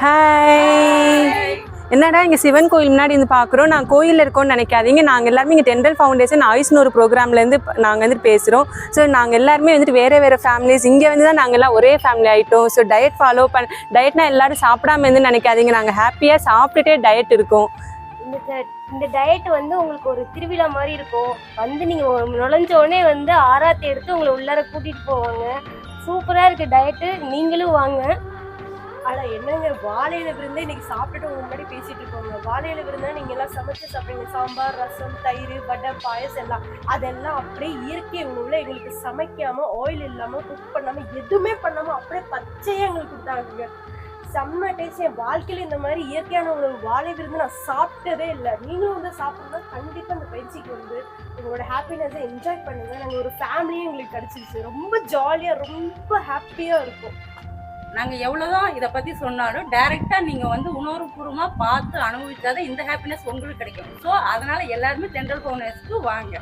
Hi என்னடா இங்கே சிவன் கோயில் முன்னாடி இருந்து பார்க்குறோம் நான் கோயிலில் இருக்கோம்னு நினைக்காதீங்க. நாங்கள் எல்லாருமே இங்கே டெண்டல் ஃபவுண்டேஷன் ஆயுஷ்னு ஒரு ப்ரோக்ராம்லேருந்து நாங்கள் வந்துட்டு பேசுகிறோம் ஸோ நாங்கள் எல்லாருமே வந்துட்டு வேறு வேறு ஃபேமிலிஸ் இங்கே வந்து தான் நாங்கள் எல்லாம் ஒரே ஃபேமிலி ஆகிட்டோம் ஸோ டயட் ஃபாலோ பண்ண டயட்னா எல்லாரும் சாப்பிடாம இருந்து நினைக்காதீங்க. நாங்கள் ஹாப்பியாக சாப்பிட்டுட்டே டயட் இருக்கோம். இந்த டயட் வந்து உங்களுக்கு ஒரு திருவிழா மாதிரி இருக்கும். வந்து நீங்கள் நுழைஞ்ச உடனே வந்து ஆராத்தி எடுத்து உங்களை உள்ளார கூட்டிகிட்டு போவாங்க. சூப்பராக இருக்குது டயட்டு நீங்களும் வாங்க. என்னங்க வாழையில விருந்தே இன்னைக்கு சாப்பிட்டுட்டு உங்க முன்னாடி பேசிட்டு இருக்கோங்க. வாழையில விருந்தா நீங்க எல்லாம் சமைச்சு சாப்பிடுங்க சாம்பார் ரசம் தயிர் வடை பாயசம் எல்லாம். அதெல்லாம் அப்படியே இயற்கை உணவுல எங்களுக்கு சமைக்காம ஆயில் இல்லாம குக் பண்ணாம எதுவுமே பண்ணாம அப்படியே பச்சையா எங்களுக்கு கொடுத்தாங்க செம்ம டேஸ்ட் என் வாழ்க்கையில இந்த மாதிரி இயற்கையான உணவு வாழை விருந்து நான் சாப்பிட்டதே இல்லை. நீங்களும் வந்து சாப்பிடணும்னா கண்டிப்பாக அந்த பயிற்சிக்கு வந்து உங்களோட ஹாப்பினஸை என்ஜாய் பண்ணுங்க. நாங்கள் ஒரு ஃபேமிலியும் எங்களுக்கு கிடச்சிருச்சு. ரொம்ப ஜாலியாக ரொம்ப ஹாப்பியாக இருக்கும். நாங்கள் எவ்வளோதான் இதை பற்றி சொன்னாலும் டைரெக்டாக நீங்கள் வந்து உணர்வுபூர்வமாக பார்த்து அனுபவிச்சாதான் இந்த ஹாப்பினஸ் உங்களுக்கு கிடைக்கும். ஸோ அதனால் எல்லாருமே தென்றல் ஃபவுண்டேஷனுக்கு வாங்க.